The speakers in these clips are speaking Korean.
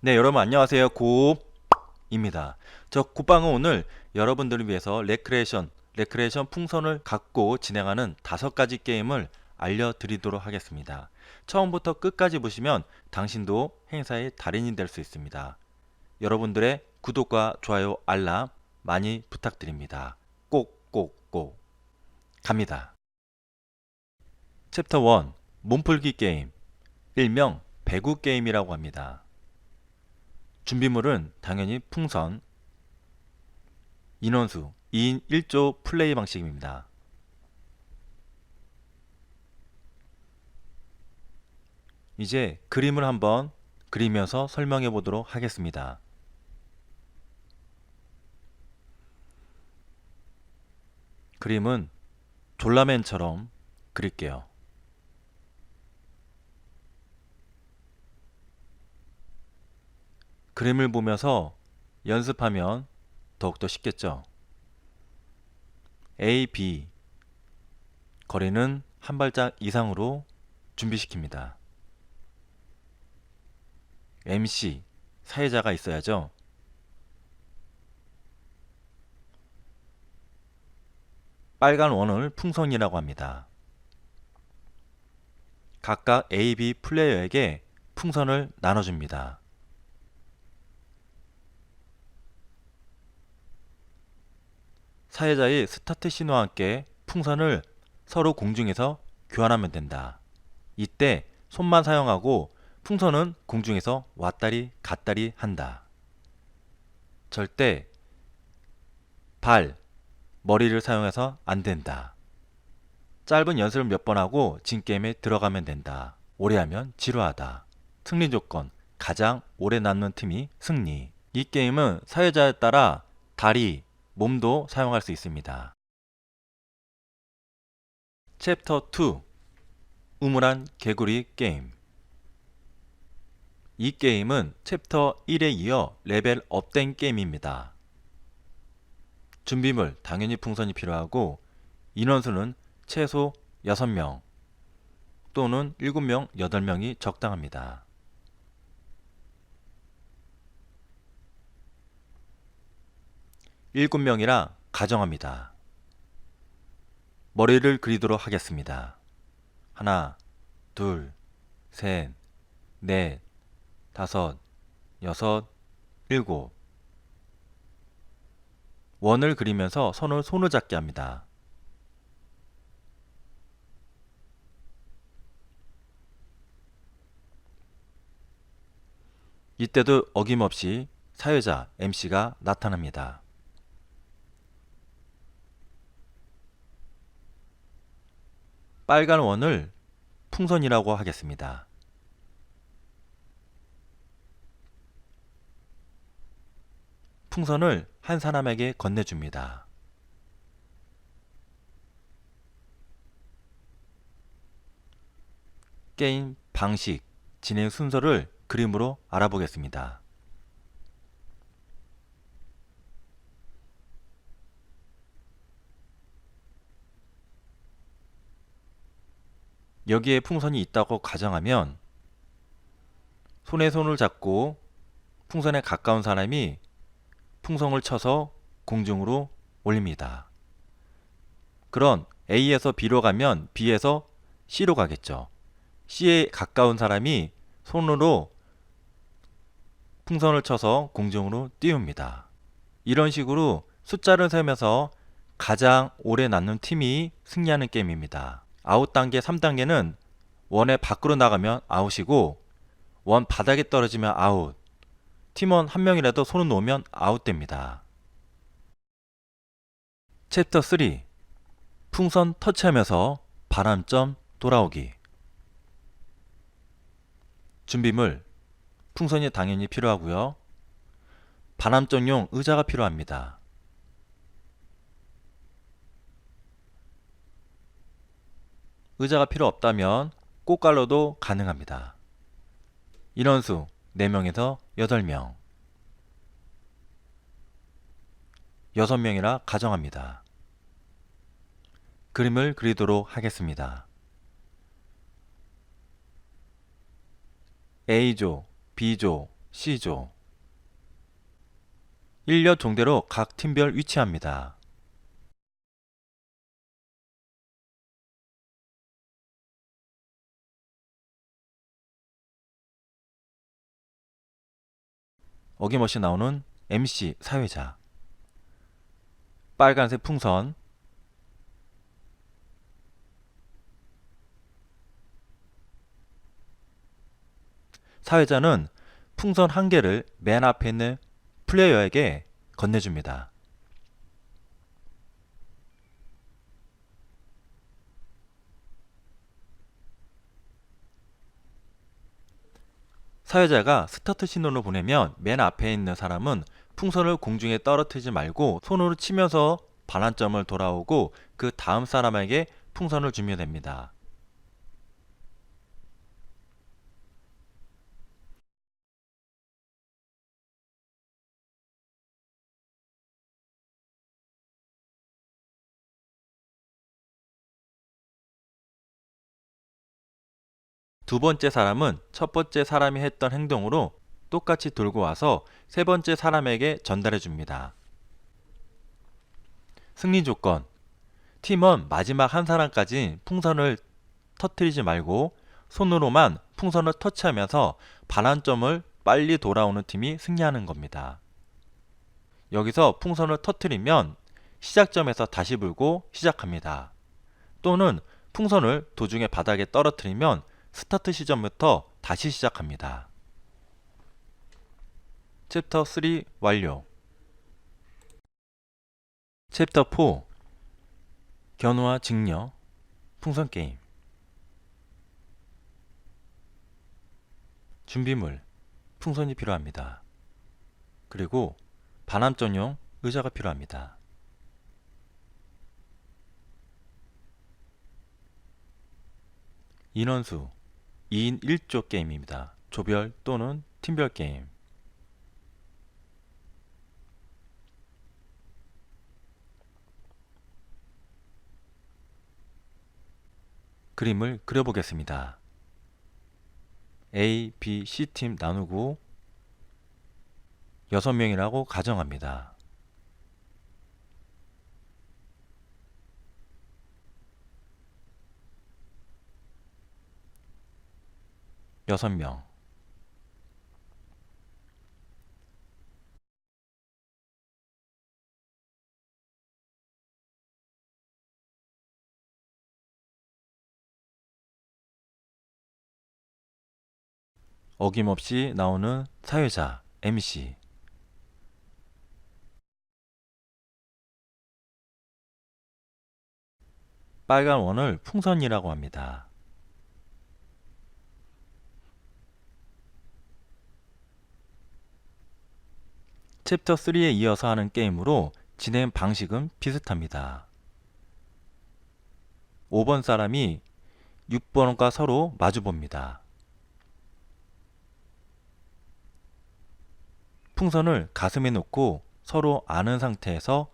네, 여러분 안녕하세요. 곱입니다. 저 곱방은 오늘 여러분들을 위해서 레크레이션, 레크레이션 풍선을 갖고 진행하는 다섯 가지 게임을 알려드리도록 하겠습니다. 처음부터 끝까지 보시면 당신도 행사의 달인이 될 수 있습니다. 여러분들의 구독과 좋아요, 알람 많이 부탁드립니다. 꼭꼭꼭 갑니다. 챕터 1 몸풀기 게임 일명 배구 게임이라고 합니다. 준비물은 당연히 풍선, 인원수 2인 1조 플레이 방식입니다. 이제 그림을 한번 그리면서 설명해 보도록 하겠습니다. 그림은 졸라맨처럼 그릴게요. 그림을 보면서 연습하면 더욱더 쉽겠죠. A, B 거리는 한 발짝 이상으로 준비시킵니다. MC 사회자가 있어야죠. 빨간 원을 풍선이라고 합니다. 각각 A, B 플레이어에게 풍선을 나눠줍니다. 사회자의 스타트 신호와 함께 풍선을 서로 공중에서 교환하면 된다. 이때 손만 사용하고 풍선은 공중에서 왔다리 갔다리 한다. 절대 발, 머리를 사용해서 안 된다. 짧은 연습을 몇 번 하고 진게임에 들어가면 된다. 오래 하면 지루하다. 승리 조건, 가장 오래 남는 팀이 승리. 이 게임은 사회자에 따라 다리, 몸도 사용할 수 있습니다. 챕터 2 우물한 개구리 게임 이 게임은 챕터 1에 이어 레벨 업된 게임입니다. 준비물 당연히 풍선이 필요하고 인원수는 최소 6명 또는 7명, 8명이 적당합니다. 일곱 명이라 가정합니다. 머리를 그리도록 하겠습니다. 하나, 둘, 셋, 넷, 다섯, 여섯, 일곱. 원을 그리면서 손을 손을 잡게 합니다. 이때도 어김없이 사회자 MC가 나타납니다. 빨간 원을 풍선이라고 하겠습니다. 풍선을 한 사람에게 건네줍니다. 게임 방식, 진행 순서를 그림으로 알아보겠습니다. 여기에 풍선이 있다고 가정하면 손에 손을 잡고 풍선에 가까운 사람이 풍선을 쳐서 공중으로 올립니다. 그런 A에서 B로 가면 B에서 C로 가겠죠. C에 가까운 사람이 손으로 풍선을 쳐서 공중으로 띄웁니다. 이런 식으로 숫자를 세면서 가장 오래 남는 팀이 승리하는 게임입니다. 아웃 단계 3단계는 원의 밖으로 나가면 아웃이고 원 바닥에 떨어지면 아웃. 팀원 한 명이라도 손을 놓으면 아웃됩니다. 챕터 3 풍선 터치하면서 바람점 돌아오기 준비물 풍선이 당연히 필요하고요. 바람점용 의자가 필요합니다. 의자가 필요 없다면 꽃갈로도 가능합니다. 인원수 4명에서 8명 6명이라 가정합니다. 그림을 그리도록 하겠습니다. A조, B조, C조. 인력 종대로 각 팀별 위치합니다. 어김없이 나오는 MC 사회자. 빨간색 풍선. 사회자는 풍선 한 개를 맨 앞에 있는 플레이어에게 건네줍니다. 사회자가 스타트 신호를 보내면 맨 앞에 있는 사람은 풍선을 공중에 떨어뜨리지 말고 손으로 치면서 반환점을 돌아오고 그 다음 사람에게 풍선을 주면 됩니다. 두 번째 사람은 첫 번째 사람이 했던 행동으로 똑같이 들고 와서 세 번째 사람에게 전달해 줍니다. 승리 조건. 팀원 마지막 한 사람까지 풍선을 터트리지 말고 손으로만 풍선을 터치하면서 반환점을 빨리 돌아오는 팀이 승리하는 겁니다. 여기서 풍선을 터트리면 시작점에서 다시 불고 시작합니다. 또는 풍선을 도중에 바닥에 떨어뜨리면 스타트 시점부터 다시 시작합니다. 챕터 3 완료. 챕터 4 견우와 직녀 풍선 게임 준비물 풍선이 필요합니다. 그리고 반함 전용 의자가 필요합니다. 인원수 2인 1조 게임입니다. 조별 또는 팀별 게임. 그림을 그려보겠습니다. A, B, C팀 나누고 6명이라고 가정합니다. 여섯 명 어김없이 나오는 사회자 MC 빨간 원을 풍선이라고 합니다. 챕터 3에 이어서 하는 게임으로 진행 방식은 비슷합니다. 5번 사람이 6번과 서로 마주 봅니다. 풍선을 가슴에 놓고 서로 아는 상태에서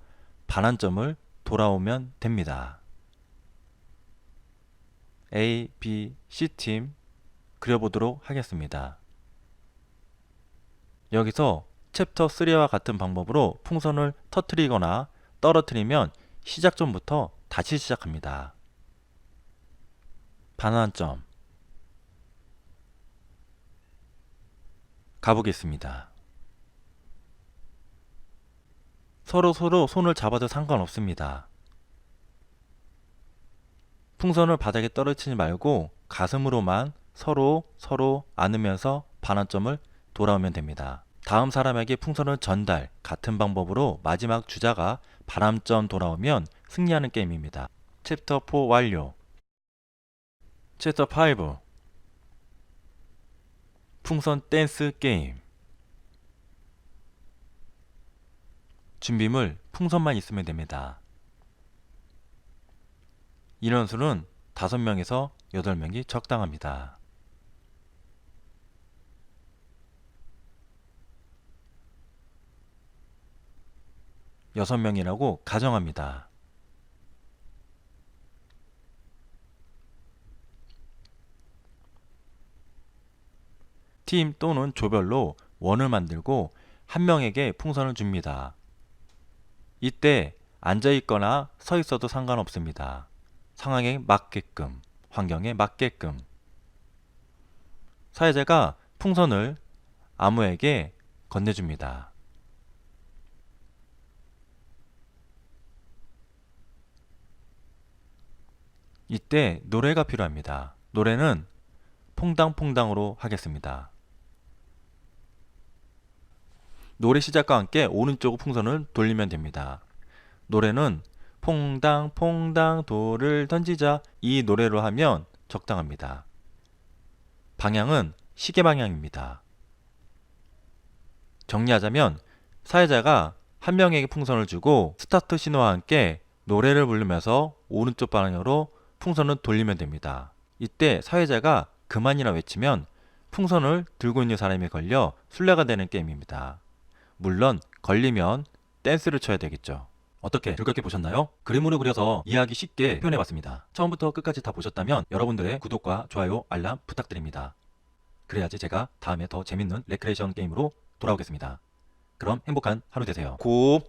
반환점을 돌아오면 됩니다. A, B, C팀 그려보도록 하겠습니다. 여기서 챕터 3와 같은 방법으로 풍선을 터트리거나 떨어뜨리면 시작점부터 다시 시작합니다. 반환점 가보겠습니다. 서로 서로 손을 잡아도 상관없습니다. 풍선을 바닥에 떨어뜨리지 말고 가슴으로만 서로 서로 안으면서 반환점을 돌아오면 됩니다. 다음 사람에게 풍선을 전달 같은 방법으로 마지막 주자가 바람점 돌아오면 승리하는 게임입니다. 챕터 4 완료. 챕터 5 풍선 댄스 게임 준비물 풍선만 있으면 됩니다. 인원수는 5명에서 8명이 적당합니다. 여섯 명이라고 가정합니다. 팀 또는 조별로 원을 만들고 한 명에게 풍선을 줍니다. 이때 앉아 있거나 서 있어도 상관없습니다. 상황에 맞게끔, 환경에 맞게끔. 사회자가 풍선을 아무에게 건네줍니다. 이때 노래가 필요합니다. 노래는 퐁당퐁당으로 하겠습니다. 노래 시작과 함께 오른쪽 풍선을 돌리면 됩니다. 노래는 퐁당 퐁당 돌을 던지자 이 노래로 하면 적당합니다. 방향은 시계 방향입니다. 정리하자면 사회자가 한 명에게 풍선을 주고 스타트 신호와 함께 노래를 부르면서 오른쪽 방향으로 풍선을 돌리면 됩니다. 이때 사회자가 그만이라 외치면 풍선을 들고 있는 사람이 걸려 술래가 되는 게임입니다. 물론 걸리면 댄스를 쳐야 되겠죠. 어떻게 즐겁게 보셨나요? 그림으로 그려서 이해하기 쉽게 표현해봤습니다. 처음부터 끝까지 다 보셨다면 여러분들의 구독과 좋아요, 알람 부탁드립니다. 그래야지 제가 다음에 더 재밌는 레크레이션 게임으로 돌아오겠습니다. 그럼 행복한 하루 되세요. 고